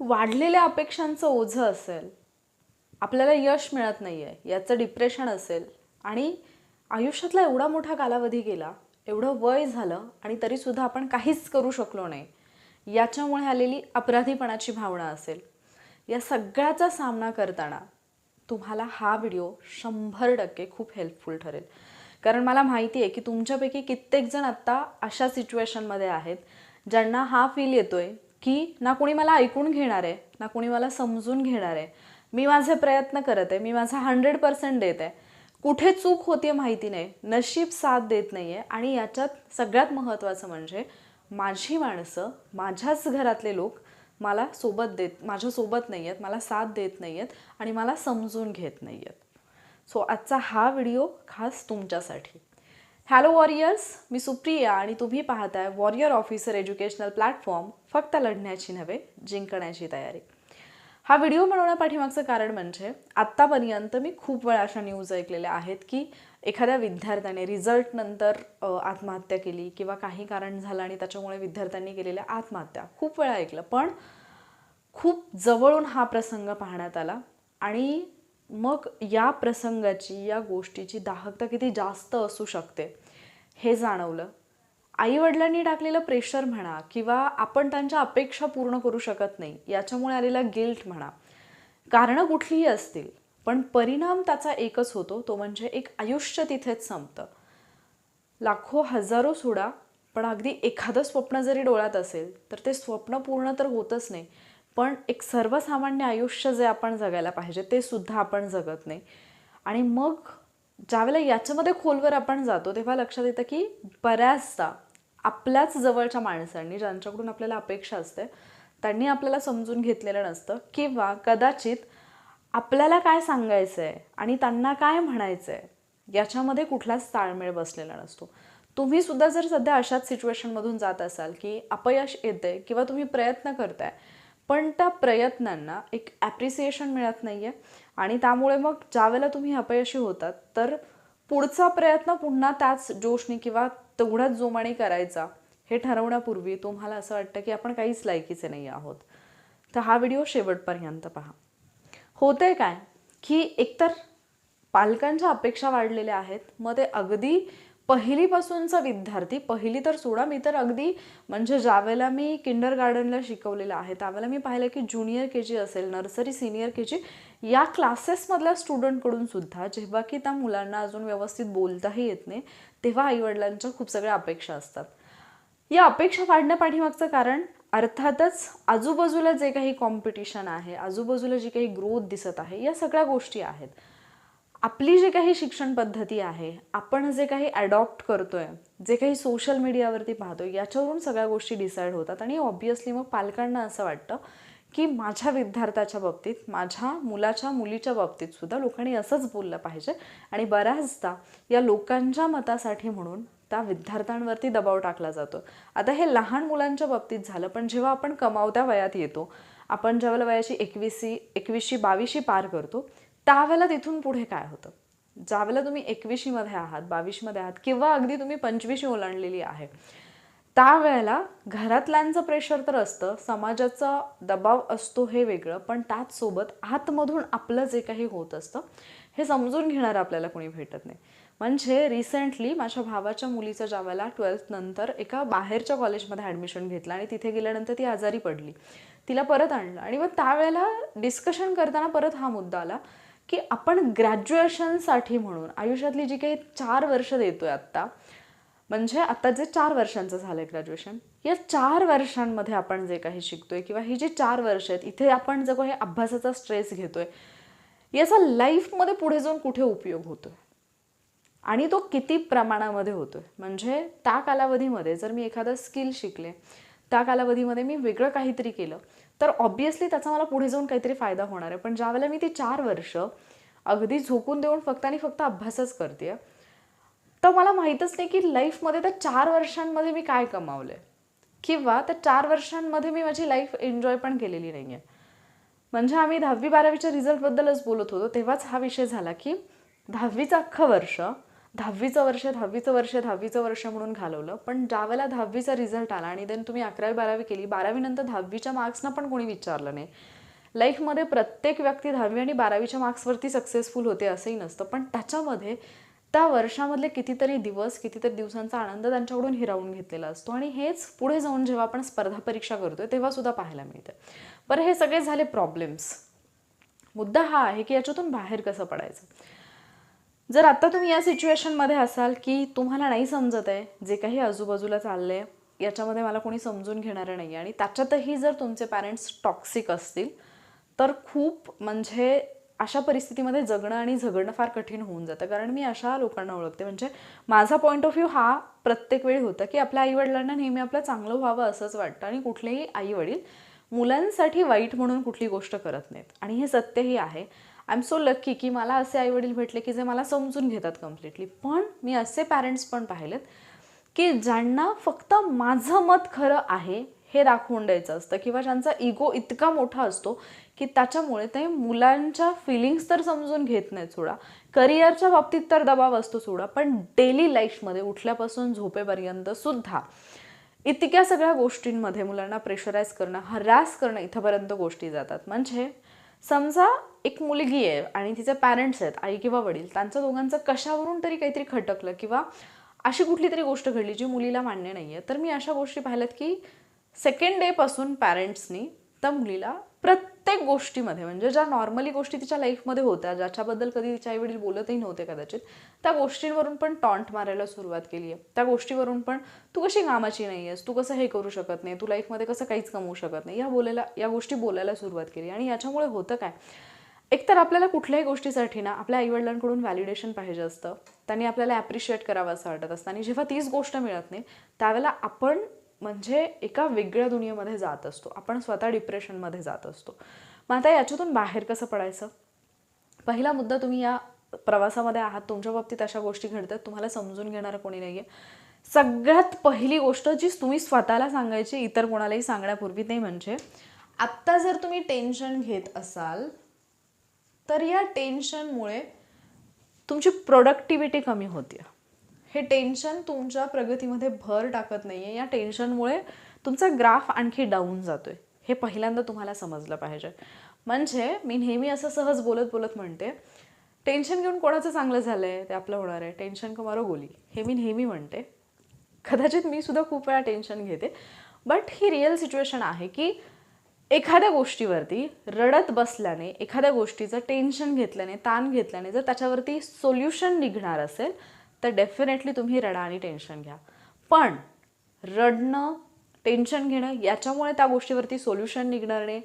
वाढलेल्या अपेक्षांचं ओझं असेल आपल्याला यश मिळत नाही आहे याचं डिप्रेशन असेल आणि आयुष्यातला एवढा मोठा कालावधी गेला एवढं वय झालं आणि तरीसुद्धा आपण काहीच करू शकलो नाही याच्यामुळे आलेली अपराधीपणाची भावना असेल. या सगळ्याचा सामना करताना तुम्हाला हा व्हिडिओ शंभर टक्के खूप हेल्पफुल ठरेल. कारण मला माहिती आहे की तुमच्यापैकी कित्येक जण आत्ता अशा सिच्युएशनमध्ये आहेत ज्यांना हा फील येतोय की ना कोणी मला ऐकून घेणार आहे ना कोणी मला समजून घेणार आहे. मी माझे प्रयत्न करत आहे मी माझा हंड्रेड पर्सेंट देत आहे. कुठे चूक होते माहिती नाही नशीब साथ देत नाही आहे आणि याच्यात सगळ्यात महत्त्वाचं म्हणजे माझी माणसं माझ्याच घरातले लोक मला सोबत देत माझ्यासोबत नाही आहेत मला साथ देत नाही आहेत आणि मला समजून घेत नाही आहेत सो आजचा हा व्हिडिओ खास तुमच्यासाठी. हॅलो वॉरियर्स मी सुप्रिया आणि तुम्ही पाहताय वॉरियर ऑफिसर एज्युकेशनल प्लॅटफॉर्म फक्त लढण्याची नव्हे जिंकण्याची तयारी. हा व्हिडिओ बनवण्यापाठीमागचं कारण म्हणजे आत्तापर्यंत मी खूप वेळा अशा न्यूज ऐकलेल्या आहेत की एखाद्या विद्यार्थ्याने रिझल्टनंतर आत्महत्या केली किंवा काही कारण झालं आणि त्याच्यामुळे विद्यार्थ्यांनी केलेल्या आत्महत्या. खूप वेळा ऐकलं. पण खूप जवळून हा प्रसंग पाहण्यात आला आणि मग या प्रसंगाची या गोष्टीची दाहकता किती जास्त असू शकते हे जाणवलं. आईवडिलांनी टाकलेलं प्रेशर म्हणा किंवा आपण त्यांच्या अपेक्षा पूर्ण करू शकत नाही याच्यामुळे आलेला गिल्ट म्हणा कारणं कुठलीही असतील पण परिणाम त्याचा एकच होतो तो म्हणजे एक आयुष्य तिथेच संपतं. लाखो हजारो सोडा पण अगदी एखादं स्वप्न जरी डोळ्यात असेल तर ते स्वप्न पूर्ण तर होतच नाही. पण एक सर्वसामान्य आयुष्य जे आपण जगायला पाहिजे ते सुद्धा आपण जगत नाही. आणि मग ज्यावेळेला याच्यामध्ये खोलवर आपण जातो तेव्हा लक्षात येतं की बऱ्याचदा आपल्याच जवळच्या माणसांनी ज्यांच्याकडून आपल्याला अपेक्षा असते त्यांनी आपल्याला समजून घेतलेलं नसतं. किंवा कदाचित आपल्याला काय सांगायचं आहे आणि त्यांना काय म्हणायचं आहे याच्यामध्ये कुठलाच ताळमेळ बसलेला नसतो. तुम्ही सुद्धा जर सध्या अशाच सिच्युएशनमधून जात असाल की अपयश येते किंवा तुम्ही प्रयत्न करताय पण त्या प्रयत्नांना एक ॲप्रिसिएशन मिळत नाही आहे आणि त्यामुळे मग ज्यावेळेला तुम्ही अपयशी होतात तर पुढचा प्रयत्न पुन्हा त्याच जोशने किंवा तेवढ्याच जोमाने करायचा हे ठरवण्यापूर्वी तुम्हाला असं वाटतं की आपण काहीच लायकीचे नाही आहोत. तर हा व्हिडिओ शेवटपर्यंत पहा. होतंय काय की एकतर पालकांच्या अपेक्षा वाढलेल्या आहेत मग ते अगदी पहिलीपासूनचा विद्यार्थी पहिली तर सोडा मी तर अगदी म्हणजे ज्यावेळेला मी किंडर गार्डनला शिकवलेलं आहे त्यावेळेला मी पाहिलं की ज्युनियर के जी असेल नर्सरी सिनियर के जी या क्लासेसमधल्या स्टुडंटकडून सुद्धा जेव्हा की त्या मुलांना अजून व्यवस्थित बोलताही येत नाही तेव्हा आईवडिलांच्या खूप सगळ्या अपेक्षा असतात. या अपेक्षा वाढण्यापाठीमागचं कारण अर्थातच आजूबाजूला जे काही कॉम्पिटिशन आहे आजूबाजूला जी काही ग्रोथ दिसत आहे या सगळ्या गोष्टी आहेत. आपली जी काही शिक्षण पद्धती आहे आपण जे काही ॲडॉप्ट करतोय जे काही सोशल मीडियावरती पाहतो याच्यावरून सगळ्या गोष्टी डिसाईड होतात. आणि ऑब्विसली मग पालकांना असं वाटतं की माझ्या विद्यार्थ्याच्या बाबतीत माझ्या मुलाच्या मुलीच्या बाबतीत सुद्धा लोकांनी असंच बोललं पाहिजे. आणि बऱ्याचदा या लोकांच्या मतासाठी म्हणून त्या विद्यार्थ्यांवरती दबाव टाकला जातो. आता हे लहान मुलांच्या बाबतीत झालं पण जेव्हा आपण कमावत्या वयात येतो आपण ज्यावेळेला वयाची एकवीसी एकवीसशी बावीसशी पार करतो त्यावेळेला तिथून पुढे काय होतं? ज्यावेळेला तुम्ही एकवीसशीमध्ये आहात बावीसमध्ये आहात किंवा अगदी तुम्ही पंचवीशी ओलांडलेली आहे त्यावेळेला घरातल्यांचं प्रेशर तर असतं समाजाचा दबाव असतो हे वेगळं पण त्याच सोबत आतमधून आपलं जे काही होत असतं हे समजून घेणारं आपल्याला कोणी भेटत नाही. म्हणजे रिसेंटली माझ्या भावाच्या मुलीचं ज्यावेळेला ट्वेल्थ नंतर एका बाहेरच्या कॉलेजमध्ये ॲडमिशन घेतलं आणि तिथे गेल्यानंतर ती आजारी पडली. तिला परत आणलं आणि मग त्यावेळेला डिस्कशन करताना परत हा मुद्दा आला की आपण ग्रॅज्युएशनसाठी म्हणून आयुष्यातली जी काही चार वर्ष देतोय आत्ता म्हणजे आता जे चार वर्षांचं झालं आहे ग्रॅज्युएशन या चार वर्षांमध्ये आपण जे काही शिकतोय किंवा ही जी चार वर्ष आहेत इथे आपण जो काही अभ्यासाचा स्ट्रेस घेतोय याचा लाईफमध्ये पुढे जाऊन कुठे उपयोग होतोय? आणि तो किती प्रमाणामध्ये होतोय? म्हणजे त्या कालावधीमध्ये जर मी एखादं स्किल शिकले त्या कालावधीमध्ये मी वेगळं काहीतरी केलं तर ऑब्वियसली त्याचा मला पुढे जाऊन काहीतरी फायदा होणार आहे. पण ज्यावेळेला मी ती चार वर्ष अगदी झोकून देऊन फक्त आणि फक्त अभ्यासच करते तर मला माहीतच नाही की लाईफमध्ये त्या चार वर्षांमध्ये मी काय कमावलं आहे किंवा त्या चार वर्षांमध्ये मी माझी लाईफ एन्जॉय पण केलेली नाही आहे म्हणजे आम्ही दहावी बारावीच्या रिझल्टबद्दलच बोलत होतो. तेव्हाच हा विषय झाला की दहावीचं अख्खं वर्ष दहावीचं वर्ष दहावीचं वर्ष दहावीचं वर्ष म्हणून घालवलं. पण ज्यावेळेला दहावीचा रिझल्ट आला आणि देन तुम्ही अकरावी बारावी केली बारावीनंतर दहावीच्या मार्क्सना पण कोणी विचारलं नाही. लाईफमध्ये प्रत्येक व्यक्ती दहावी आणि बारावीच्या मार्क्सवरती सक्सेसफुल होते असंही नसतं. पण त्याच्यामध्ये त्या वर्षामधले कितीतरी दिवस कितीतरी दिवसांचा आनंद त्यांच्याकडून हिरावून घेतलेला असतो. आणि हेच पुढे जाऊन जेव्हा आपण स्पर्धा परीक्षा करतोय तेव्हा सुद्धा पाहायला मिळते. बरं हे सगळे झाले प्रॉब्लेम्स मुद्दा हा आहे की याच्यातून बाहेर कसं पडायचं? जर आता तुम्ही या सिच्युएशनमध्ये असाल की तुम्हाला नाही समजत आहे जे काही आजूबाजूला चाललंय याच्यामध्ये मला कोणी समजून घेणारं नाही आणि त्याच्यातही जर तुमचे पॅरेंट्स टॉक्सिक असतील तर खूप म्हणजे अशा परिस्थितीमध्ये जगणं आणि झगडणं फार कठीण होऊन जातं. कारण मी अशा लोकांना ओळखते. म्हणजे माझा पॉईंट ऑफ व्ह्यू हा प्रत्येक वेळी होता की आपल्या आईवडिलांना नेहमी आपलं चांगलं व्हावं असंच वाटतं. आणि कुठलेही आईवडील मुलांसाठी वाईट म्हणून कुठली गोष्ट करत नाहीत. आणि हे सत्यही आहे. आय एम सो लकी की मला असे आईवडील भेटले की जे मला समजून घेतात कम्प्लिटली पण मी असे पॅरेंट्स पण पाहिलेत की ज्यांना फक्त माझं मत खरं आहे हे दाखवून द्यायचं असतं किंवा ज्यांचा इगो इतका मोठा असतो की त्याच्यामुळे ते मुलांच्या फिलिंग्स तर समजून घेत नाहीत सोडा. करिअरच्या बाबतीत तर दबाव असतो सोडा पण डेली लाईफमध्ये उठल्यापासून झोपेपर्यंत सुद्धा इतक्या सगळ्या गोष्टींमध्ये मुलांना प्रेशराईज करणं हरास करणं इथंपर्यंत गोष्टी जातात. म्हणजे समजा एक मुलगी आहे आणि तिचे पॅरेंट्स आहेत आई किंवा वडील त्यांचं दोघांचं कशावरून तरी काहीतरी खटकलं किंवा अशी कुठली तरी गोष्ट घडली जी मुलीला मान्य नाही आहे तर मी अशा गोष्टी पाहिल्यात की सेकंड डेपासून पॅरेंट्सनी त्या मुलीला प्रत्येक गोष्टीमध्ये म्हणजे ज्या नॉर्मली गोष्टी तिच्या लाईफमध्ये होत्या ज्याच्याबद्दल कधी तिच्या आईवडील बोलतही नव्हते कदाचित त्या गोष्टींवरून पण टॉन्ट मारायला सुरुवात केली आहे त्या गोष्टीवरून पण तू कशी कामाची नाही आहेस तू कसं हे करू शकत नाही? तू लाईफमध्ये कसं काहीच कमवू शकत नाही? या बोलायला या गोष्टी बोलायला सुरुवात केली. आणि याच्यामुळे होतं काय? एकतर आपल्याला कुठल्याही गोष्टीसाठी ना आपल्या आईवडिलांकडून व्हॅलिडेशन पाहिजे असतं. त्यांनी आपल्याला ॲप्रिशिएट करावं असं वाटत असतं. आणि जेव्हा तीच गोष्ट मिळत नाही त्यावेळेला आपण म्हणजे एका वेगळ्या दुनियेमध्ये जात असतो. आपण स्वतः डिप्रेशनमध्ये जात असतो. मग आता याच्यातून बाहेर कसं पडायचं? पहिला मुद्दा तुम्ही या प्रवासामध्ये आहात. तुमच्या बाबतीत अशा गोष्टी घडतात. तुम्हाला समजून घेणारं कोणी नाही आहे सगळ्यात पहिली गोष्ट जी तुम्ही स्वतःला सांगायची इतर कोणालाही सांगण्यापूर्वी ते म्हणजे आत्ता जर तुम्ही टेन्शन घेत असाल तर या टेन्शनमुळे तुमची प्रोडक्टिव्हिटी कमी होते हे टेन्शन तुमच्या प्रगतीमध्ये भर टाकत नाही आहे या टेन्शनमुळे तुमचा ग्राफ आणखी डाऊन जातोय. हे पहिल्यांदा तुम्हाला समजलं पाहिजे. म्हणजे मी नेहमी असं सहज बोलत बोलत म्हणते टेन्शन घेऊन कोणाचं चांगलं झालं आहे ते आपलं होणार आहे. टेन्शन कमारो गोली. हे मी नेहमी म्हणते. कदाचित मी सुद्धा खूप वेळा टेन्शन घेते. बट ही रिअल सिच्युएशन आहे की एखाद्या गोष्टीवरती रडत बसल्याने एखाद्या गोष्टीचं टेन्शन घेतल्याने ताण घेतल्याने जर त्याच्यावरती सोल्युशन निघणार असेल तर डेफिनेटली तुम्ही रडा आणि टेन्शन घ्या. पण रडणं टेन्शन घेणं याच्यामुळे त्या गोष्टीवरती सोल्युशन निघणार नाही.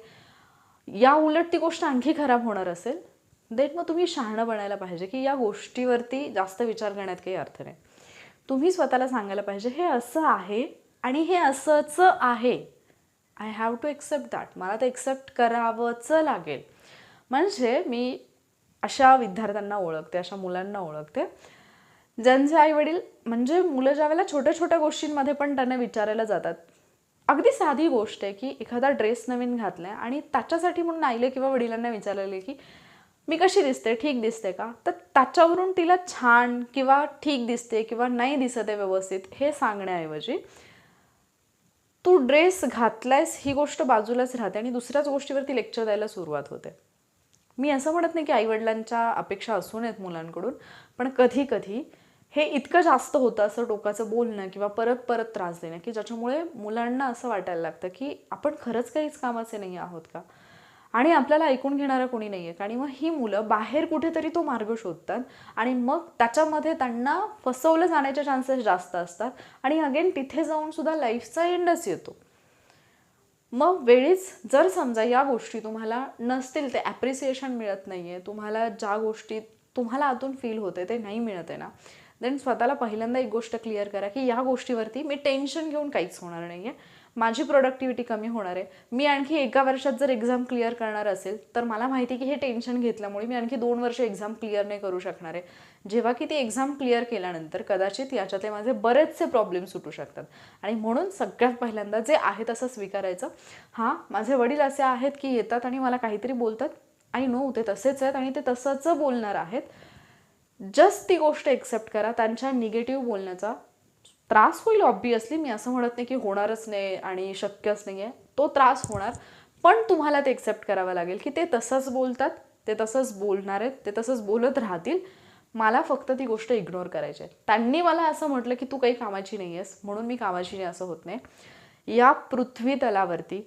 या उलट ती गोष्ट आणखी खराब होणार असेल. देट मग तुम्ही शहाणं बनायला पाहिजे की या गोष्टीवरती जास्त विचार करण्यात काही अर्थ नाही. तुम्ही स्वतःला सांगायला पाहिजे हे असं आहे आणि हे असंच आहे. I have to accept that मला ते एक्सेप्ट करावंच लागेल. म्हणजे मी अशा विद्यार्थ्यांना ओळखते अशा मुलांना ओळखते. ज्यांचे आई वडील म्हणजे मुलं ज्या वेळेला छोट्या छोट्या गोष्टींमध्ये पण त्यांना विचारायला जातात. अगदी साधी गोष्ट आहे की एखादा ड्रेस नवीन घातलाय आणि त्याच्यासाठी म्हणून आईले किंवा वडिलांना विचारलेले की मी कशी दिसते? ठीक दिसते का? तर त्याच्यावरून तिला छान किंवा ठीक दिसते किंवा नाही दिसत आहे व्यवस्थित हे सांगण्याऐवजी तू ड्रेस घातलायस ही गोष्ट बाजूलाच राहते आणि दुसऱ्याच गोष्टीवरती लेक्चर द्यायला सुरुवात होते. मी असं म्हणत नाही की आईवडिलांच्या अपेक्षा असू नयेत मुलांकडून पण कधी कधी हे इतकं जास्त होतं असं टोकाचं बोलणं किंवा परत परत त्रास देणं की ज्याच्यामुळे मुलांना असं वाटायला लागतं की आपण खरंच काहीच कामाचे नाही आहोत का? आणि आपल्याला ऐकून घेणारं कोणी नाही आहे. आणि मग ही मुलं बाहेर कुठेतरी तो मार्ग शोधतात आणि मग त्याच्यामध्ये त्यांना फसवलं जाण्याचे चान्सेस जास्त असतात. आणि अगेन तिथे जाऊन सुद्धा लाईफचा एंडच येतो. मग वेळीच जर समजा या गोष्टी तुम्हाला नसतील ते ॲप्रिसिएशन मिळत नाही आहे तुम्हाला ज्या गोष्टी तुम्हाला आतून फील होते ते नाही मिळत आहे ना. देन स्वतःला पहिल्यांदा एक गोष्ट क्लिअर करा की या गोष्टीवरती मी टेन्शन घेऊन काहीच होणार नाही आहे माझी प्रोडक्टिव्हिटी कमी होणार आहे. मी आणखी एका वर्षात जर एक्झाम क्लिअर करणार असेल तर मला माहिती की हे टेन्शन घेतल्यामुळे मी आणखी दोन वर्ष एक्झाम क्लिअर नाही करू शकणार आहे. जेव्हा की ती एक्झाम क्लिअर केल्यानंतर कदाचित याच्यातले माझे बरेचसे प्रॉब्लेम सुटू शकतात. आणि म्हणून सगळ्यात पहिल्यांदा जे आहे तसं स्वीकारायचं. हां माझे वडील असे आहेत की येतात आणि मला काहीतरी बोलतात. आय नो ते तसेच आहेत आणि ते तसंच बोलणार आहेत. जस्ट ती गोष्ट एक्सेप्ट करा त्यांच्या निगेटिव्ह बोलण्याचा त्रास होईल ऑब्वियसली मी असं म्हणत नाही की होणारच नाही आणि शक्यच नाही आहे तो त्रास होणार पण तुम्हाला ते एक्सेप्ट करावं लागेल की ते तसंच बोलतात ते तसंच बोलणार आहेत ते तसंच बोलत राहतील. मला फक्त ती गोष्ट इग्नोर करायची आहे. त्यांनी मला असं म्हटलं की तू काही कामाची नाही आहेस म्हणून मी कामाची नाही असं होत नाही. या पृथ्वी तलावरती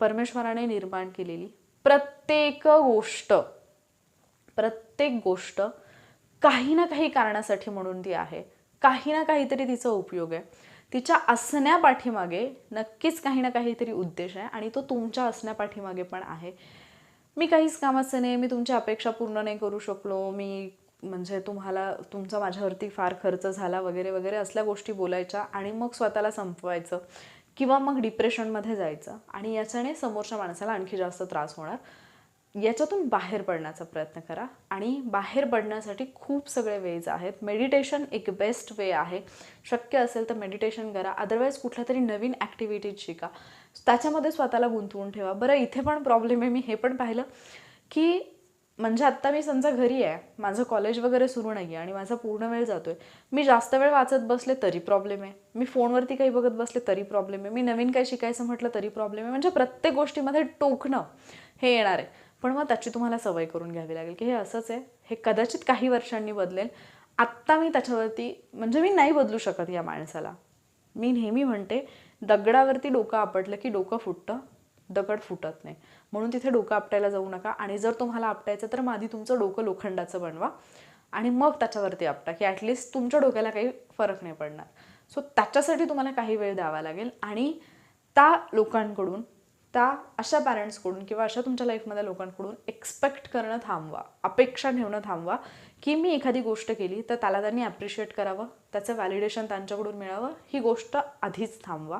परमेश्वराने निर्माण केलेली प्रत्येक गोष्ट प्रत्येक गोष्ट काही ना काही कारणासाठी म्हणून ती आहे. काही ना काहीतरी तिचा उपयोग आहे. तिच्या असण्यापाठीमागे नक्कीच काही ना काहीतरी उद्देश आहे आणि तो तुमच्या असण्यापाठीमागे पण आहे. मी काहीच कामाचं नाही मी तुमच्या अपेक्षा पूर्ण नाही करू शकलो मी म्हणजे तुम्हाला तुमचा माझ्यावरती फार खर्च झाला वगैरे वगैरे असल्या गोष्टी बोलायच्या आणि मग स्वतःला संपवायचं किंवा मग डिप्रेशनमध्ये जायचं. आणि याच्याने समोरच्या माणसाला आणखी जास्त त्रास होणार. याच्यातून बाहेर पडण्याचा प्रयत्न करा. आणि बाहेर पडण्यासाठी खूप सगळे वेज आहेत. मेडिटेशन एक बेस्ट वे आहे. शक्य असेल तर मेडिटेशन करा. अदरवाईज कुठल्या तरी नवीन ॲक्टिव्हिटीज शिका. त्याच्यामध्ये स्वतःला गुंतवून ठेवा. बरं इथे पण प्रॉब्लेम आहे. मी हे पण पाहिलं की म्हणजे आत्ता मी समजा घरी आहे. माझं कॉलेज वगैरे सुरू नाही आहे आणि माझा पूर्ण वेळ जातो आहे मी जास्त वेळ वाचत बसले तरी प्रॉब्लेम आहे. मी फोनवरती काही बघत बसले तरी प्रॉब्लेम आहे. मी नवीन काही शिकायचं म्हटलं तरी प्रॉब्लेम आहे. म्हणजे प्रत्येक गोष्टीमध्ये टोकणं हे येणार आहे. पण मग त्याची तुम्हाला सवय करून घ्यावी लागेल की हे असंच आहे हे कदाचित काही वर्षांनी बदलेल. आत्ता मी त्याच्यावरती म्हणजे मी नाही बदलू शकत या माणसाला. मी नेहमी म्हणते दगडावरती डोकं आपटलं की डोकं फुटतं दगड फुटत नाही. म्हणून तिथे डोकं आपटायला जाऊ नका. आणि जर तुम्हाला आपटायचं तर मग आधी तुमचं डोकं लोखंडाचं बनवा. आणि मग त्याच्यावरती आपटा की ॲटलिस्ट तुमच्या डोक्याला काही फरक नाही पडणार. सो त्याच्यासाठी तुम्हाला काही वेळ द्यावा लागेल. आणि त्या लोकांकडून त्या अशा पॅरेंट्सकडून किंवा अशा तुमच्या लाईफमधल्या लोकांकडून एक्सपेक्ट करणं थांबवा अपेक्षा ठेवणं थांबवा की मी एखादी गोष्ट केली तर त्याला त्यांनी ॲप्रिशिएट करावं त्याचं व्हॅलिडेशन त्यांच्याकडून मिळावं ही गोष्ट आधीच थांबवा.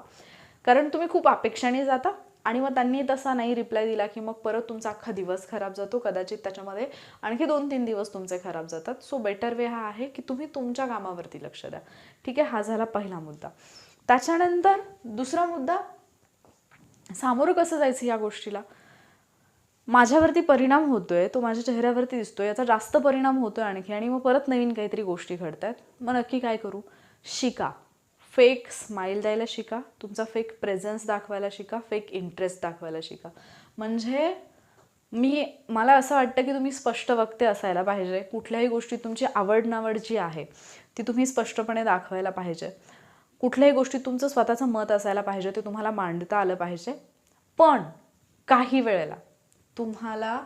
कारण तुम्ही खूप अपेक्षाने जाता आणि मग त्यांनी तसा नाही रिप्लाय दिला की मग परत तुमचा अख्खा दिवस खराब जातो कदाचित त्याच्यामध्ये आणखी दोन तीन दिवस तुमचे खराब जातात. सो बेटर वे हा आहे की तुम्ही तुमच्या कामावरती लक्ष द्या. ठीक आहे हा झाला पहिला मुद्दा. त्याच्यानंतर दुसरा मुद्दा सामोरं कसं जायचं या गोष्टीला? माझ्यावरती परिणाम होतोय तो माझ्या चेहऱ्यावरती दिसतोय याचा जास्त परिणाम होतोय आणखी. आणि मग परत नवीन काहीतरी गोष्टी घडत आहेत मग नक्की काय करू? शिका. फेक स्माईल द्यायला शिका. तुमचा फेक प्रेझेन्स दाखवायला शिका. फेक इंटरेस्ट दाखवायला शिका. म्हणजे मी मला असं वाटतं की तुम्ही स्पष्ट वक्ते असायला पाहिजे. कुठल्याही गोष्टी तुमची आवड नावड जी आहे ती तुम्ही स्पष्टपणे दाखवायला पाहिजे. कुठल्याही गोष्टीत तुमचं स्वतःचं मत असायला पाहिजे ते तुम्हाला मांडता आलं पाहिजे. पण काही वेळेला तुम्हाला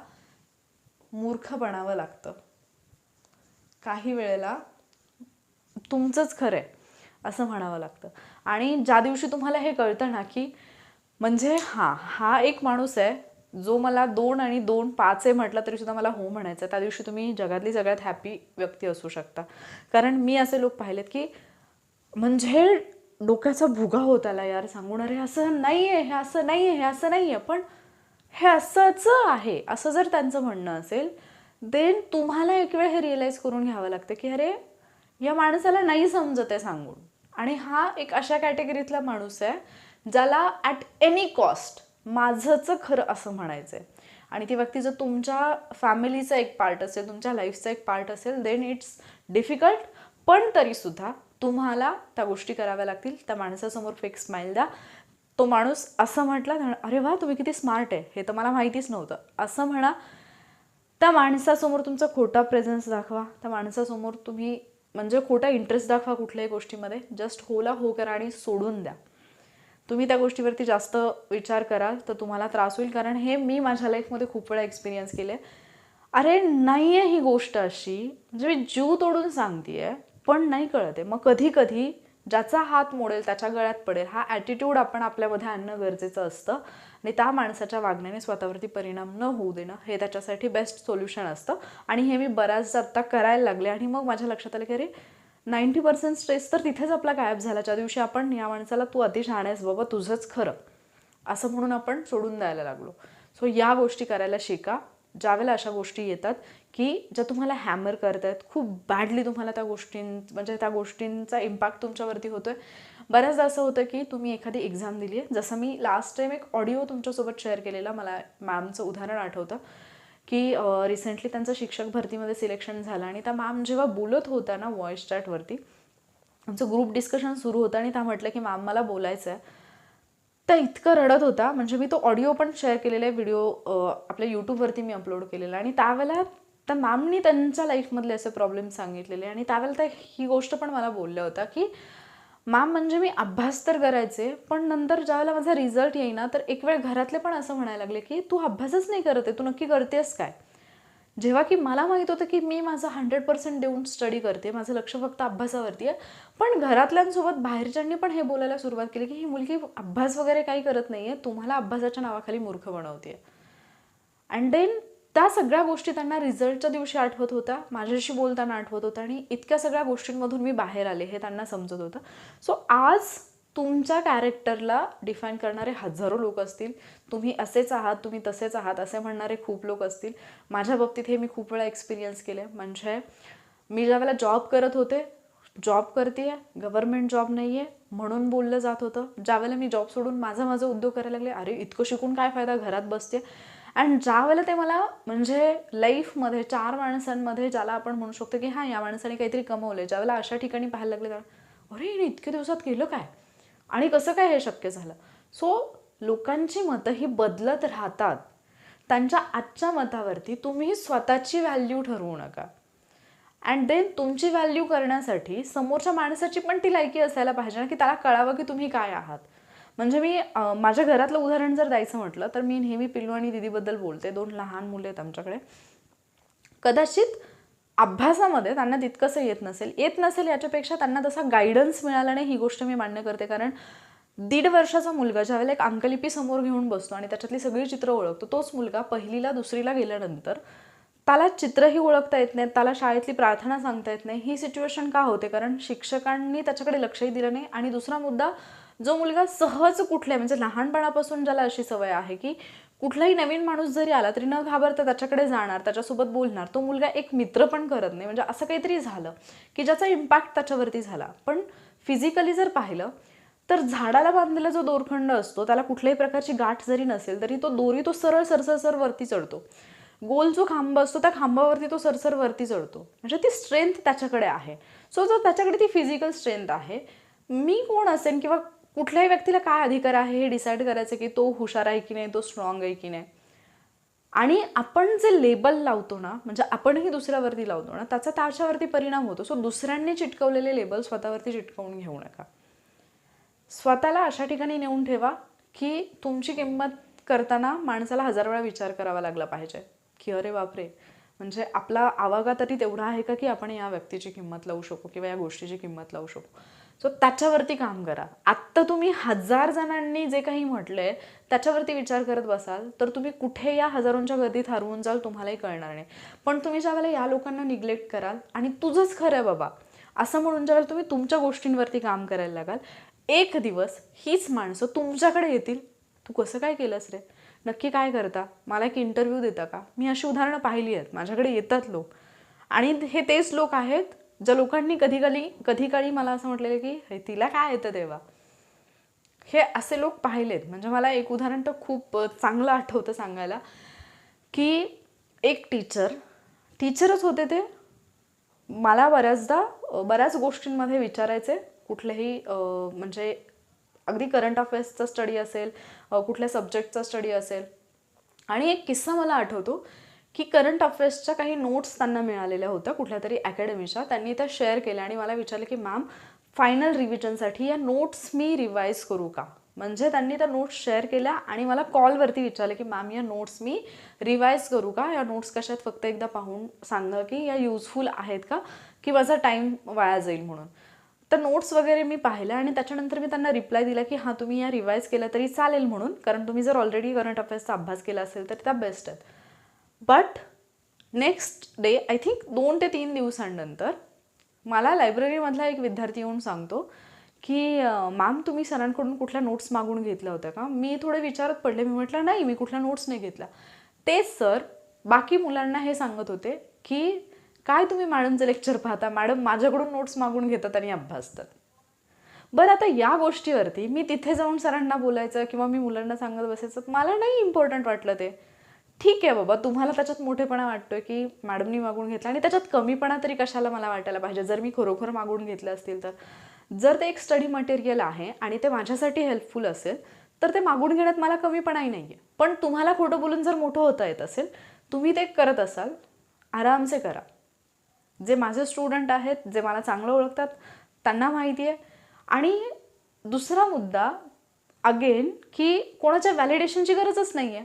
मूर्ख बनावं लागतं. काही वेळेला तुमचंच खरं आहे असं म्हणावं लागतं. आणि ज्या दिवशी तुम्हाला हे कळतं ना की म्हणजे हां हा एक माणूस आहे जो मला दोन आणि दोन पाच आहे म्हटलं तरी सुद्धा मला हो म्हणायचं त्या दिवशी तुम्ही जगातली सगळ्यात हॅपी व्यक्ती असू शकता. कारण मी असे लोक पाहिलेत की म्हणजे डोक्याचा भुगा होत आला यार सांगून. अरे असं नाही आहे हे असं नाही आहे हे असं नाही आहे पण हे असंच आहे. असं जर त्यांचं म्हणणं असेल देन तुम्हाला एक वेळ हे रिअलाईज करून घ्यावं लागतं की अरे या माणसाला नाही समजत आहे सांगून. आणि हा एक अशा कॅटेगरीतला माणूस आहे ज्याला ॲट एनी कॉस्ट माझंच खरं असं म्हणायचं आहे आणि ती व्यक्ती जर तुमच्या फॅमिलीचा एक पार्ट असेल तुमच्या लाईफचा एक पार्ट असेल देन इट्स डिफिकल्ट पण तरीसुद्धा तुम्हाला त्या गोष्टी कराव्या लागतील. त्या माणसासमोर फेक स्माईल द्या. तो माणूस असं म्हटला अरे वा तुम्ही किती स्मार्ट आहे. हे तर मला माहितीच नव्हतं. असं म्हणा त्या माणसासमोर तुमचा खोटा प्रेझन्स दाखवा. त्या माणसासमोर तुम्ही म्हणजे खोटा इंटरेस्ट दाखवा कुठल्याही गोष्टीमध्ये. जस्ट होला हो करा आणि सोडून द्या. तुम्ही त्या गोष्टीवरती जास्त विचार कराल तर तुम्हाला त्रास होईल. कारण हे मी माझ्या लाईफमध्ये खूप वेळा एक्सपिरियन्स केले अरे नाही आहे ही गोष्ट अशी. म्हणजे मी जीव तोडून सांगते आहे पण नाही कळत आहे. मग कधी कधी ज्याचा हात मोडेल त्याच्या गळ्यात पडेल हा ॲटिट्यूड आपण आपल्यामध्ये आणणं गरजेचं असतं. आणि त्या माणसाच्या वागण्याने स्वतःवरती परिणाम न होऊ देणं हे त्याच्यासाठी बेस्ट सोल्युशन असतं. आणि हे मी बऱ्याचदा आत्ता करायला लागले आणि मग माझ्या लक्षात आलं की अरे नाईंटी पर्सेंट स्ट्रेस तर तिथेच आपला गायब झाला. ज्या दिवशी आपण या माणसाला तू अति छान आहेस बाबा तुझंच खरं. असं म्हणून आपण सोडून द्यायला लागलो. सो या गोष्टी करायला शिका. ज्यावेळेला अशा गोष्टी येतात की ज्या तुम्हाला हॅमर करत आहेत खूप बॅडली तुम्हाला त्या गोष्टीं म्हणजे त्या गोष्टींचा इम्पॅक्ट तुमच्यावरती होतो आहे बऱ्याचदा असं होतं की तुम्ही एखादी एक्झाम दिली आहे जसं मी लास्ट टाईम एक ऑडिओ तुमच्यासोबत शेअर केलेला मला मॅमचं उदाहरण आठवतं की रिसेंटली त्यांचं शिक्षक भरतीमध्ये सिलेक्शन झालं आणि त्या मॅम जेव्हा बोलत होत्या ना व्हॉइस चॅटवरती आमचं ग्रुप डिस्कशन सुरू होतं आणि त्या म्हटलं की मॅम मला बोलायचं आहे त्या इतकं रडत होता म्हणजे मी तो ऑडिओ पण शेअर केलेला आहे व्हिडिओ आपल्या यूट्यूबवरती मी अपलोड केलेला आणि त्यावेळेला तर मॅमनी त्यांच्या लाईफमधले असे प्रॉब्लेम सांगितलेले आणि त्यावेळेला त्या ही गोष्ट पण मला बोलल्या होत्या की मॅम म्हणजे मी अभ्यास तर करायचे पण नंतर ज्यावेळेला माझा रिझल्ट येईना तर एक वेळ घरातले पण असं म्हणायला लागले की तू अभ्यासच नाही करत आहे तू नक्की करतेस काय? जेव्हा की मला माहीत होतं की मी माझं हंड्रेड पर्सेंट देऊन स्टडी करते माझं लक्ष फक्त अभ्यासावरती आहे पण घरातल्यांसोबत बाहेरच्यांनी पण हे बोलायला सुरुवात केली की ही मुलगी अभ्यास वगैरे काही करत नाही आहे तुम्हाला अभ्यासाच्या नावाखाली मूर्ख बनवते अँड देन त्या सगळ्या गोष्टी त्यांना रिझल्टच्या दिवशी आठवत होत्या. माझ्याशी बोलताना आठवत होतं आणि इतक्या सगळ्या गोष्टींमधून मी बाहेर आले हे त्यांना समजत होतं. सो आज तुमच्या कॅरेक्टरला डिफाईन करणारे हजारो लोक असतील. तुम्ही असेच आहात तुम्ही तसेच आहात असे म्हणणारे खूप लोक असतील. माझ्या बाबतीत हे मी खूप वेळा एक्सपिरियन्स केले म्हणजे मी ज्यावेळेला जॉब करत होते जॉब करते गव्हर्नमेंट जॉब नाही आहे म्हणून बोललं जात होतं. ज्यावेळेला मी जॉब सोडून माझा माझा उद्योग करायला लागले अरे इतकं शिकून काय फायदा? घरात बसते अँड ज्यावेळेला ते मला म्हणजे लाईफमध्ये चार माणसांमध्ये ज्याला आपण म्हणू शकतो की हां या माणसाने काहीतरी कमवले ज्यावेळेला अशा ठिकाणी पाहायला लागले तर अरे हिने इतक्या दिवसात केलं काय? आणि कसं काय हे शक्य झालं? सो लोकांची मतं ही बदलत राहतात. त्यांच्या आजच्या मतावरती तुम्ही स्वतःची व्हॅल्यू ठरवू नका. अँड देन तुमची व्हॅल्यू करण्यासाठी समोरच्या माणसाची पण ती लायकी असायला पाहिजे ना की त्याला कळावं की तुम्ही काय आहात. म्हणजे मी माझ्या घरातलं उदाहरण जर द्यायचं म्हटलं तर मी नेहमी पिल्लू आणि दिदीबद्दल बोलते. दोन लहान मुले आहेत आमच्याकडे. कदाचित अभ्यासामध्ये त्यांना तितकंसं येत नसेल. येत नसेल याच्यापेक्षा त्यांना तसा गायडन्स मिळाला नाही ही गोष्ट मी मान्य करते. कारण दीड वर्षाचा मुलगा ज्यावेळेला एक अंकलिपी समोर घेऊन बसतो आणि त्याच्यातली सगळी चित्र ओळखतो तोच मुलगा पहिलीला दुसरीला गेल्यानंतर त्याला चित्रही ओळखता येत नाहीत त्याला शाळेतली प्रार्थना सांगता येत नाही. ही सिच्युएशन का होते? कारण शिक्षकांनी त्याच्याकडे लक्षही दिलं नाही. आणि दुसरा मुद्दा जो मुलगा सहज कुठल्या म्हणजे लहानपणापासून ज्याला अशी सवय आहे की कुठलाही नवीन माणूस जरी आला तरी न घाबरता त्याच्याकडे जाणार त्याच्यासोबत बोलणार तो मुलगा एक मित्र पण करत नाही. म्हणजे असं काहीतरी झालं की ज्याचा इम्पॅक्ट त्याच्यावरती झाला. पण फिजिकली जर पाहिलं तर झाडाला बांधलेला जो दोरखंड असतो त्याला कुठल्याही प्रकारची गाठ जरी नसेल तरी तो दोरी तो सरळ सरसरसर वरती चढतो. गोल जो खांब असतो त्या खांबावरती तो सरसर वरती चढतो. म्हणजे ती स्ट्रेंथ त्याच्याकडे आहे. सो जर त्याच्याकडे ती फिजिकल स्ट्रेंथ आहे मी कोण असेन किंवा कुठल्याही व्यक्तीला काय अधिकार आहे हे डिसाईड करायचं की तो हुशार आहे की नाही तो स्ट्रॉंग आहे की नाही. आणि आपण जे लेबल लावतो ना म्हणजे आपणही दुसऱ्यावरती लावतो ना त्याचा त्याच्यावरती परिणाम होतो. सो दुसऱ्यांनी चिटकवलेले लेबल स्वतःवरती चिटकवून घेऊ नका. स्वतःला अशा ठिकाणी नेऊन ठेवा की तुमची किंमत करताना माणसाला हजार वेळा विचार करावा लागला पाहिजे. की अरे बापरे म्हणजे आपला आवागा तरी तेवढा आहे का की आपण या व्यक्तीची किंमत लावू शकू किंवा या गोष्टीची किंमत लावू शकू? सो त्याच्यावरती काम करा. आत्ता तुम्ही हजार जणांनी जे काही म्हटलंय त्याच्यावरती विचार करत बसाल तर तुम्ही कुठे या हजारोंच्या गर्दीत हरवून जाल तुम्हालाही कळणार नाही. पण तुम्ही ज्यावेळेला या लोकांना निग्लेक्ट कराल आणि तुझंच खरं आहे बाबा असं म्हणून ज्यावेळेला तुम्ही तुमच्या गोष्टींवरती काम करायला लागाल एक दिवस हीच माणसं तुमच्याकडे येतील. तू कसं काय केलंस रे? नक्की काय करता? मला एक इंटरव्ह्यू देता का? मी अशी उदाहरणं पाहिली आहेत. माझ्याकडे येतात लोक. आणि हे तेच लोक आहेत ज्या लोकांनी कधी कधी कधी काळी मला असं म्हटलेलं की हे तिला काय येतं तेव्हा हे असे लोक पाहिलेत. म्हणजे मला एक उदाहरण तर खूप चांगलं आठवतं सांगायला की एक टीचर टीचरच होते ते मला बऱ्याचदा बऱ्याच गोष्टींमध्ये विचारायचे. कुठलेही म्हणजे अगदी करंट अफेअर्सचा स्टडी असेल कुठल्या सब्जेक्टचा स्टडी असेल. आणि एक किस्सा मला आठवतो. की करंट अफेअर्सच्या काही नोट्स त्यांना मिळालेल्या होत्या कुठल्या तरी अकॅडमीच्या. त्यांनी त्या शेअर केल्या आणि मला विचारलं की मॅम फायनल रिव्हिजनसाठी या नोट्स मी रिवाईज करू का? म्हणजे त्यांनी त्या नोट्स शेअर केल्या आणि मला कॉलवरती विचारलं की मॅम या नोट्स मी रिवाईज करू का? या नोट्स कशात फक्त एकदा पाहून सांगा की या युजफुल आहेत का? की माझा टाईम वाया जाईल म्हणून. तर नोट्स वगैरे मी पाहिल्या आणि त्याच्यानंतर मी त्यांना रिप्लाय दिला की हां तुम्ही या रिवाईज केलं तरी चालेल म्हणून कारण तुम्ही जर ऑलरेडी करंट अफेअर्सचा अभ्यास केला असेल तर त्या बेस्ट आहेत. But next day I think दोन ते तीन दिवसांनंतर मला लायब्ररीमधला एक विद्यार्थी येऊन सांगतो की मॅम तुम्ही सरांकडून कुठल्या नोट्स मागून घेतल्या होत्या का? मी थोडे विचारत पडले. मी म्हटलं नाही मी कुठल्या नोट्स नाही घेतल्या. तेच सर बाकी मुलांना हे सांगत होते की काय तुम्ही मॅडमचं लेक्चर पाहता? मॅडम माझ्याकडून नोट्स मागून घेतात आणि अभ्यासतात बरं आता या गोष्टीवरती मी तिथे जाऊन सरांना बोलायचं किंवा मी मुलांना सांगत बसायचं मला नाही इम्पॉर्टंट वाटलं ते. ठीक आहे बाबा तुम्हाला त्याच्यात मोठेपणा वाटतोय की मॅडमनी मागून घेतला आणि त्याच्यात कमीपणा तरी कशाला मला वाटायला पाहिजे? जर मी खरोखर मागून घेतलं असतील तर. जर ते एक स्टडी मटेरियल आहे आणि ते माझ्यासाठी हेल्पफुल असेल तर ते मागून घेण्यात मला कमीपणाही नाही आहे पण तुम्हाला खोटं बोलून जर मोठं होता येत असेल तुम्ही ते करत असाल आरामसे करा. जे माझे स्टुडंट आहेत जे मला चांगलं ओळखतात त्यांना माहिती आहे. आणि दुसरा मुद्दा अगेन की कोणाच्या व्हॅलिडेशनची गरजच नाही आहे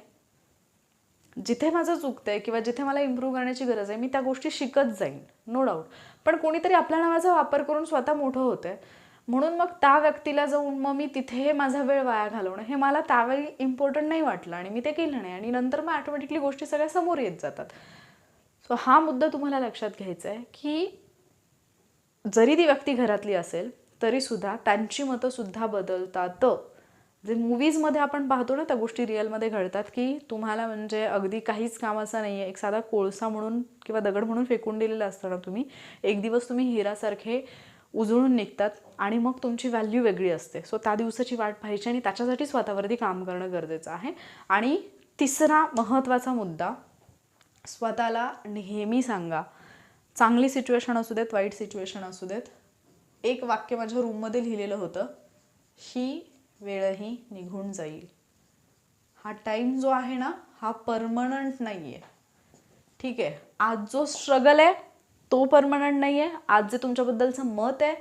जिथे माझं चुकतं आहे किंवा जिथे मला इम्प्रूव्ह करण्याची गरज आहे मी त्या गोष्टी शिकत जाईन नो डाऊट पण कोणीतरी आपल्या नावाचा वापर करून स्वतः मोठं होतं आहे म्हणून मग त्या व्यक्तीला जाऊन मग मी तिथे माझा वेळ वाया घालवणं हे मला त्यावेळी इम्पॉर्टंट नाही वाटलं आणि मी ते केलं नाही. आणि नंतर मग ॲटोमॅटिकली गोष्टी सगळ्या समोर येत जातात. सो हा मुद्दा तुम्हाला लक्षात घ्यायचा आहे की जरी ती व्यक्ती घरातली असेल तरीसुद्धा त्यांची मतंसुद्धा बदलतात. जे मूवीजमध्ये आपण पाहतो ना त्या गोष्टी रिअलमध्ये घडतात की तुम्हाला म्हणजे अगदी काहीच काम असं नाही आहे एक साधा कोळसा म्हणून किंवा दगड म्हणून फेकून दिलेलं असतं ना तुम्ही एक दिवस तुम्ही हिरासारखे उजळून निघतात आणि मग तुमची व्हॅल्यू वेगळी असते. सो त्या दिवसाची वाट पाहायची आणि त्याच्यासाठी स्वतःवरती काम करणं गरजेचं आहे. आणि तिसरा महत्त्वाचा मुद्दा स्वतःला नेहमी सांगा. चांगली सिच्युएशन असू देत वाईट सिच्युएशन असू देत एक वाक्य माझ्या रूममध्ये लिहिलेलं होतं. ही वेळही निघून जाईल. हा टाईम जो आहे ना हा परमनंट नाही आहे ठीक आहे? आज जो स्ट्रगल आहे तो परमनंट नाही आहे आज जे तुमच्याबद्दलचं मत आहे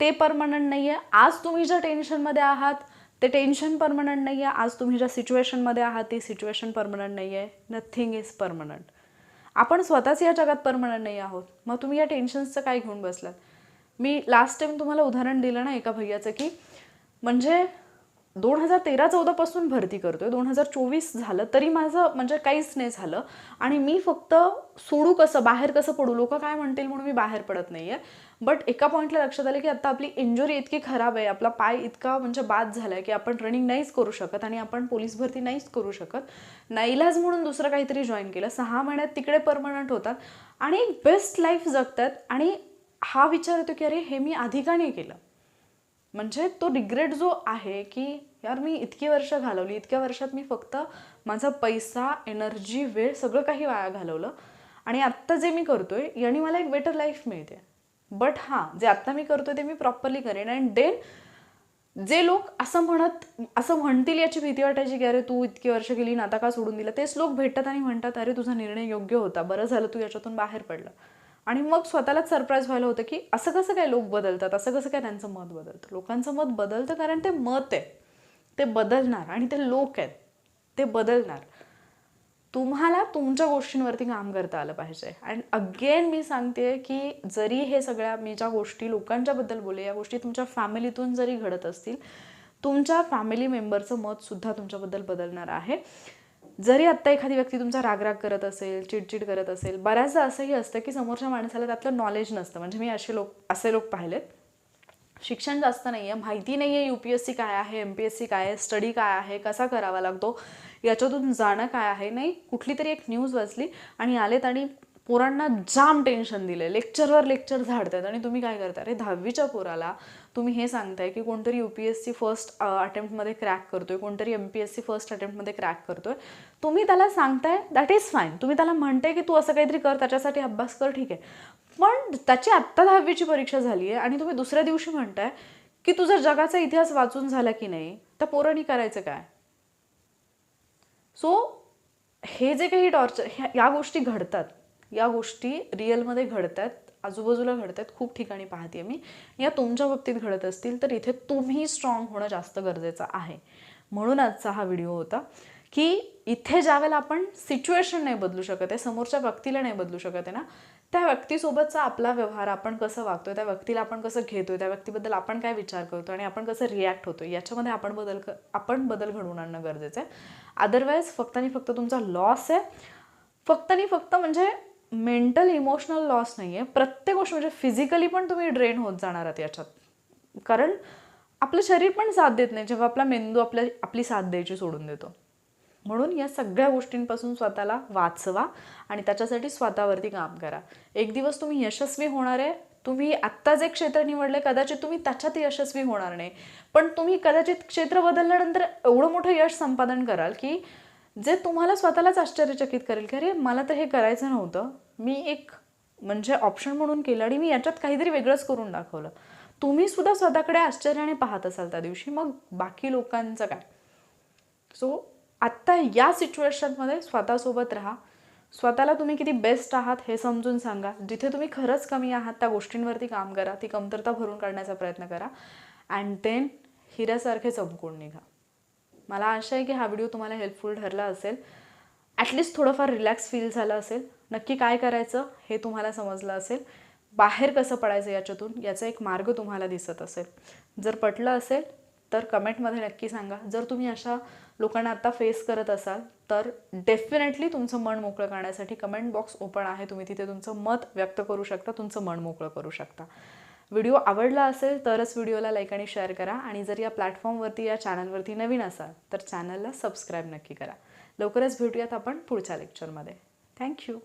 ते परमनंट नाही आहे आज तुम्ही ज्या टेन्शनमध्ये आहात ते टेन्शन परमनंट नाही आहे आज तुम्ही ज्या सिच्युएशनमध्ये आहात ती सिच्युएशन परमनंट नाही आहे नथिंग इज परमनंट आपण स्वतःच या जगात परमनंट नाही आहोत. मग तुम्ही या टेन्शन्सचं काय घेऊन बसलात? मी लास्ट टाइम तुम्हाला उदाहरण दिलं ना एका भैयाचं की म्हणजे दोन हजार तेरा चौदापासून भरती करतोय. दोन हजार चोवीस झालं तरी माझं म्हणजे काहीच नाही झालं. आणि मी फक्त सोडू कसं बाहेर कसं पडू? लोक काय म्हणतील म्हणून मी बाहेर पडत नाही आहे बट एका पॉईंटला लक्षात आलं की आता आपली इंजुरी इतकी खराब आहे. आपला पाय इतका म्हणजे बाद झाला आहे की आपण रनिंग नाहीच करू शकत आणि आपण पोलीस भरती नाहीच करू शकत. नाईलाज म्हणून दुसरं काहीतरी जॉईन केलं. सहा महिन्यात तिकडे परमनंट होतात. आणि बेस्ट लाईफ जगतात. आणि हा विचार येतो की अरे हे मी आधी का नाही केलं? म्हणजे तो रिग्रेट जो आहे की यार मी इतकी वर्ष घालवली इतक्या वर्षात मी फक्त माझा पैसा एनर्जी वेळ सगळं काही वाया घालवलं. आणि आत्ता जे मी करतोय याने मला एक बेटर लाईफ मिळते. बट हां जे आत्ता मी करतोय ते मी प्रॉपरली करेन. अँड देन जे लोक असं म्हणत असं म्हणतील याची भीती वाटायची की अरे तू इतकी वर्ष गेली ना आता का सोडून दिलं? तेच लोक भेटतात आणि म्हणतात अरे तुझा निर्णय योग्य होता. बरं झालं तू याच्यातून बाहेर पडलं. आणि मग स्वतःलाच सरप्राईज व्हायला होतं की असं कसं काय लोक बदलतात असं कसं काय त्यांचं मत बदलतं? लोकांचं मत बदलतं कारण ते मत आहे. ते बदलणार आणि ते लोक आहेत. ते बदलणार. तुम्हाला तुमच्या गोष्टींवरती काम करता आलं पाहिजे. अँड अगेन मी सांगते की जरी हे सगळ्या मी ज्या गोष्टी लोकांच्याबद्दल बोले या गोष्टी तुमच्या फॅमिलीतून जरी घडत असतील तुमच्या फॅमिली मेंबरचं मतसुद्धा तुमच्याबद्दल बदलणार आहे. जरी आत्ता एखादी व्यक्ती तुमचा रागराग करत असेल चिडचिड करत असेल बऱ्याचदा असंही असतं की समोरच्या माणसाला त्यातलं नॉलेज नसतं. म्हणजे मी असे लोक असे लोक पाहिलेत. शिक्षण जास्त नाही आहे माहिती नाही आहे यू पी एस सी काय आहे एम पी एस सी काय आहे स्टडी काय आहे कसा करावा लागतो याच्यातून जाणं काय आहे. नाही कुठली तरी एक न्यूज वाचली आणि आलेत आणि पोरांना जाम टेन्शन दिलं लेक्चरवर लेक्चर झाडतात आणि तुम्ही काय करता अरे दहावीच्या पोराला तुम्ही हे सांगताय की कोणतरी U P S C first अटेम्प्टमध्ये crack करतोय. कोणतरी M P S C first अटेम्प्टमध्ये crack करतोय. तुम्ही त्याला सांगताय दॅट इज फाईन तुम्ही त्याला म्हणताय की तू असं काहीतरी कर त्याच्यासाठी अभ्यास कर ठीक आहे. पण त्याची आत्ता दहावीची परीक्षा झाली आहे आणि तुम्ही दुसऱ्या दिवशी म्हणताय की तुझा जगाचा इतिहास वाचून झाला की नाही? तर पोरांनी करायचं काय? सो हे जे काही टॉर्चर ह्या या गोष्टी घडतात. या गोष्टी रिअलमध्ये घडतात आजूबाजूला घडतात खूप ठिकाणी पाहते मी. या तुमच्या बाबतीत घडत असतील तर इथे तुम्ही स्ट्रॉंग होणं जास्त गरजेचं आहे. म्हणून आजचा हा व्हिडिओ होता की इथे ज्यावेळेला आपण सिच्युएशन नाही बदलू शकत आहे समोरच्या व्यक्तीला नाही बदलू शकत आहे ना त्या व्यक्तीसोबतचा आपला व्यवहार आपण कसं वागतो त्या व्यक्तीला आपण कसं घेतोय त्या व्यक्तीबद्दल आपण काय विचार करतो आणि आपण कसं रिॲक्ट होतो याच्यामध्ये आपण बदल क आपण बदल घडवून आणणं गरजेचं आहे. अदरवाईज फक्त आणि फक्त तुमचा लॉस आहे. फक्त आणि फक्त म्हणजे मेंटल इमोशनल लॉस नाही आहे प्रत्येक गोष्ट म्हणजे फिजिकली पण तुम्ही ड्रेन होत जाणार आहात याच्यात. कारण आपलं शरीर पण साथ देत नाही. जेव्हा आपला मेंदू आपल्या आपली साथ द्यायची सोडून देतो. म्हणून या सगळ्या गोष्टींपासून स्वतःला वाचवा आणि त्याच्यासाठी स्वतःवरती काम करा. एक दिवस तुम्ही यशस्वी होणार आहे. तुम्ही आत्ता जे क्षेत्र निवडले कदाचित तुम्ही त्याच्यात यशस्वी होणार नाही. पण तुम्ही कदाचित क्षेत्र बदलल्यानंतर एवढं मोठं यश संपादन कराल की जे तुम्हाला स्वतःलाच आश्चर्यचकित करेल की अरे मला तर हे करायचं नव्हतं. मी एक म्हणजे ऑप्शन म्हणून केलं आणि मी याच्यात काहीतरी वेगळंच करून दाखवलं. तुम्ही सुद्धा स्वतःकडे आश्चर्याने पाहत असाल त्या दिवशी मग बाकी लोकांचं काय? सो आत्ता या सिच्युएशनमध्ये स्वतःसोबत राहा. स्वतःला तुम्ही किती बेस्ट आहात हे समजून सांगा. जिथे तुम्ही खरंच कमी आहात त्या गोष्टींवरती काम करा. ती कमतरता भरून काढण्याचा प्रयत्न करा. अँड देन हिऱ्यासारखे चमकून निघा. मला आशा आहे की हा व्हिडिओ तुम्हाला हेल्पफुल ठरला असेल. ॲटलिस्ट थोडंफार रिलॅक्स फील झालं असेल. नक्की काय करायचं हे तुम्हाला समजलं असेल. बाहेर कसं पडायचं याच्यातून याचा एक मार्ग तुम्हाला दिसत असेल. जर पटलं असेल तर कमेंटमध्ये नक्की सांगा. जर तुम्ही अशा लोकांना आता फेस करत असाल तर डेफिनेटली तुमचं मन मोकळं करण्यासाठी कमेंट बॉक्स ओपन आहे. तुम्ही तिथे तुमचं मत व्यक्त करू शकता तुमचं मन मोकळं करू शकता. व्हिडिओ आवडला असेल तरच व्हिडिओला लाईक आणि शेअर करा. आणि जर या प्लॅटफॉर्मवरती या चॅनलवरती नवीन असाल तर चॅनलला सबस्क्राईब नक्की करा. लवकरच भेटूयात आपण पुढच्या लेक्चरमध्ये थँक्यू